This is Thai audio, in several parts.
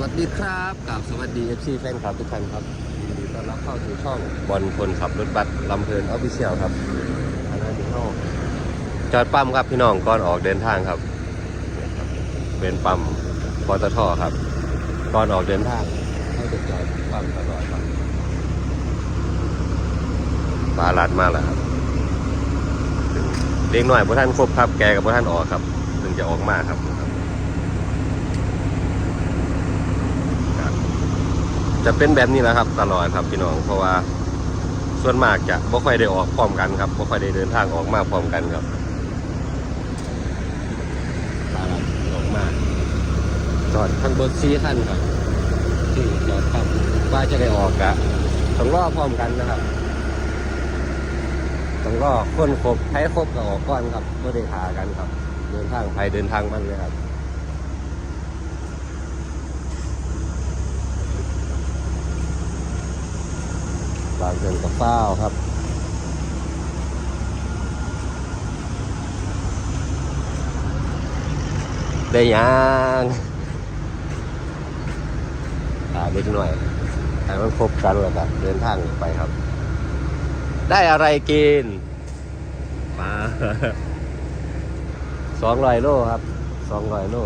สวัสดีครับกับสวัสดี FC แฟนคลับทุกท่านครับยินดีต้อนรับเข้าสู่ช่องบอลคนขับรถบัสลำเพลินออฟฟิเชียลครับอันนั้นที่เข้าจอดปั๊มครับพี่น้องก่อนออกเดินทางครับเป็นปั๊มปตทครับก่อนออกเดินทางให้จะจอดปั๊มตลอดครับปลาลัดมากแล้วครับเลี้ยงหน่อยพวท่านครบครับแกกับพวท่านออกครับถึงจะออกมาครับ จะเป็นแบบนี้แหละครับ ตลอดครับพี่น้องเพราะว่าส่วนมากจะบ่ค่อยได้ออกพร้อมกันครับบ่ค่อยได้เดินทางออกมาพร้อมกันครับตลาดออกมาจอดข้งบนซีคันครับที่จอดครับว่าจะได้ออกกะต้องรอพร้อมกันนะครับต้องรอคนครบใช้ครบก็ออกก่อนครับไม่ได้หากันครับ เดินทางไปเดินทางมันเลยครับ บางเกินกับเฝ้าครับได้ยังตาเล็กหน่อยแต่มันครบกันแล้วกันเดินทางไปครับ ได้อะไรกิน มาสองร้อยโลครับ สองร้อยโล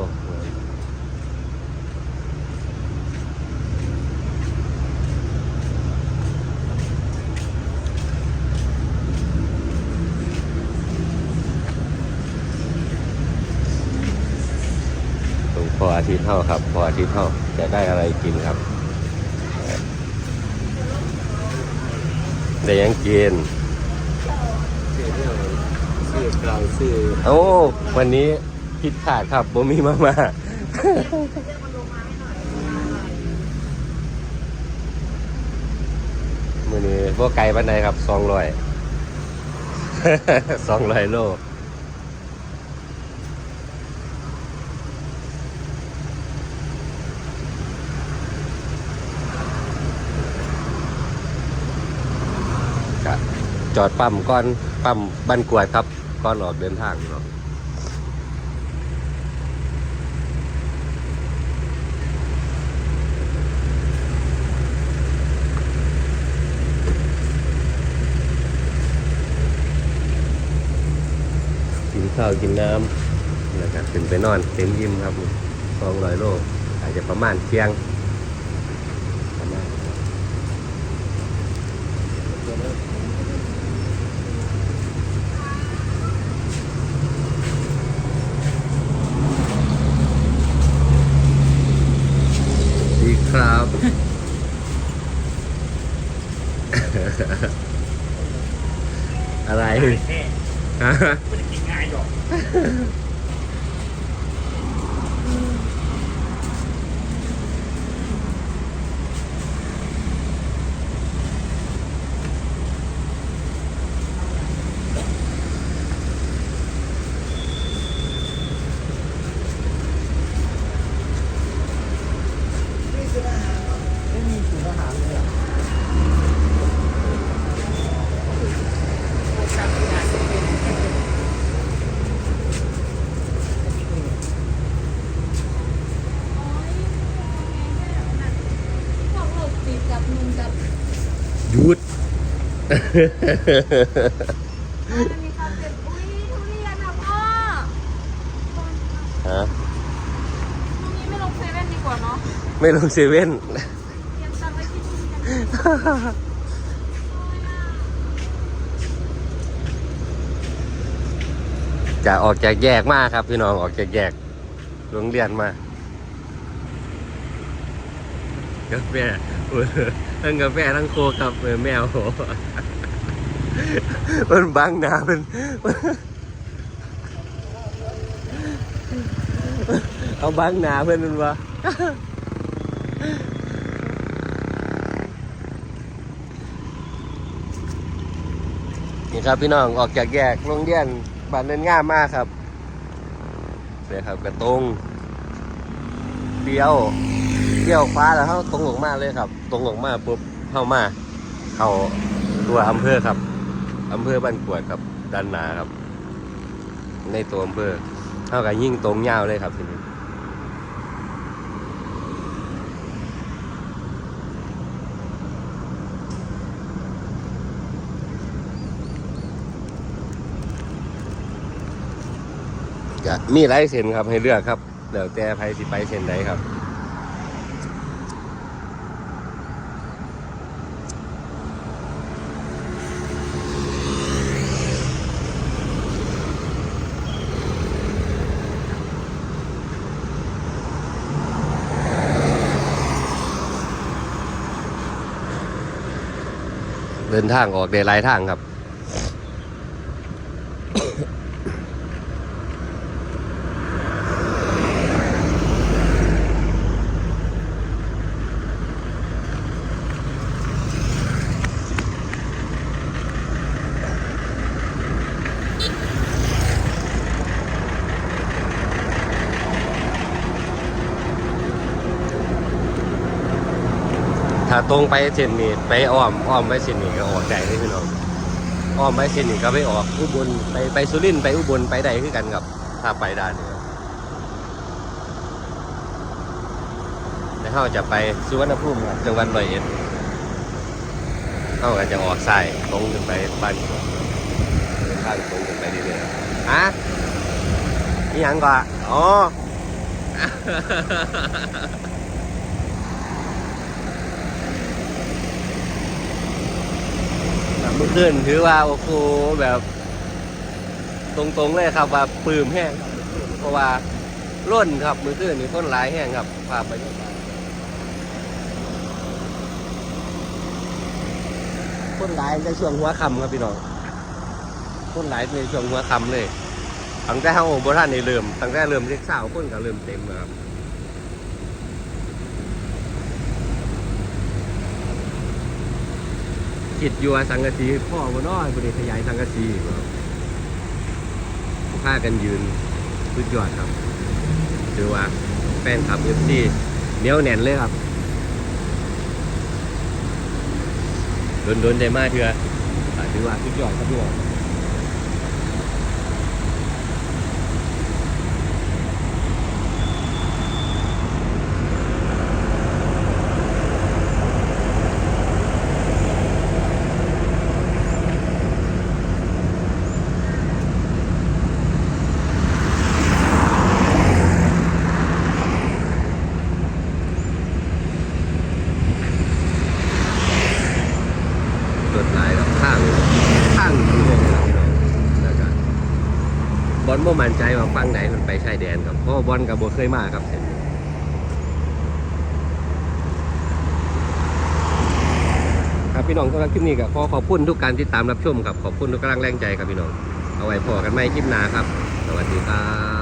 ตรงพ ออาทิตย์เท่าครับพออาทิตย์เท่าจะได้อะไรกินครับได้ยังกินซื้อกลางซื้อโอ้วันนี้ผิดขาดครับบ่มีมามามือนี้พวกไก่บ้านใดครับสองร้อยสองร้อยโล ก็ จอดปั๊มก่อนปั๊มบันกวดครับก่อนออกเดินทางเนาะกินข้าวกินน้ำแล้วก็ขึ้นไปนอนเต็มยิ้มครับสองร้อยโลอาจจะประมาณเที่ยงประมาณ ดีครับ อะไรแค่ฮะ ไม่ได้กินง่ายหรอก พวกลูกติดกับนุ่มกับ หยุดมันมีความเป็นอุ้ยทุเรียนอะพ่อฮะตรงนี้ไม่ลงเซเว่นดีกว่าเนาะไม่ลงเซเว่น เตรียมตังค์ไว้ที่ทุเรียนจะออกจากแยกมากครับพี่น้องออกจากแยกโรงเรียนมากกาแฟเออ ทั้งกาแฟทั้งโคกกับแมวมันบังหนาเป็นเอาบังหนาเพื่อนมันวะนี่ครับพี่น้องออกจากแยกโรงเรียนบ้านเนินง่ามมากครับเนี่ยครับกระตรงเลี้ยว เกี่ยวฟ้าแล้วเขาตรงลงมาเลยครับ ตรงลงมาปุ๊บเข้ามา เข้าตัวอำเภอครับอำเภอบ้านกวดครับด้านนาครับ ในตัวอำเภอเท่ากับยิ่งตรงยาวเลยครับทีนี้มีหลายเส้นครับให้เลือกครับแล้วแต่ใครสิไปเส้นไหนครับ เดินทางออกในหลายทางครับ ถ้าตรงไปเส้นนี้ไปอ้อมอ้อมไปเส้นนี้ก็ออกได้เลยพี่น้องอ้อมไปเส้นนี้ก็ไปออกอุบลไปไปสุรินทร์ไปอุบลไปได้คือกันครับถ้าไปด้านนี้แล้วเราจะไปสุวรรณภูมิจังหวัดร้อยเอ็ดเราก็จะออกซ้ายตรงขึ้นไปบ้านก่อนเดินทางตรงขึ้นไปเรื่อยๆฮะนี่ยังก่อนอ๋อ มื่อคืนถือว่าโอ้โหแบบ ตรงๆเลยครับว่าปลื้มแห้งเพราะว่าร่นครับมือคืนนี่คนหลายแห้งครับภาพบรรยากาศคนหลายในช่วงหัวค่ำครับพี่น้องคนหลายในช่วงหัวค่ำเลยตั้งแต่เฮาบ่ทันได้เริ่มตั้งแต่เริ่มเล็กสาวคนก็เริ่มเต็มครับ คิดอยู่ว่าสังกะสีพ่อบ่น้อยบริขยายสังกะสีครับผ้ากันยืนสุดยอดครับถือว่าแฟนคลับเอฟซีเหนียวแน่นเลยครับโดนๆใจมากเถื่ออ่าถือว่าสุดยอดครับพี่น้องรถหลายครับข้างข้างอยู่เลยครับพี่น้องแล้วก็บอลบ่มั่นใจว่า ฟังไหนมันไปชายแดนครับเพราะว่าบอลกับโบเคยมาครับเส้นครับพี่น้องสำหรับคลิปนี้ก็ขอขอบคุณทุกการติดตามรับชมครับขอบคุณทุกกำลังแรงใจครับพี่น้องเอาไว้พอกันไหมคลิปหน้าครับ สวัสดีครับ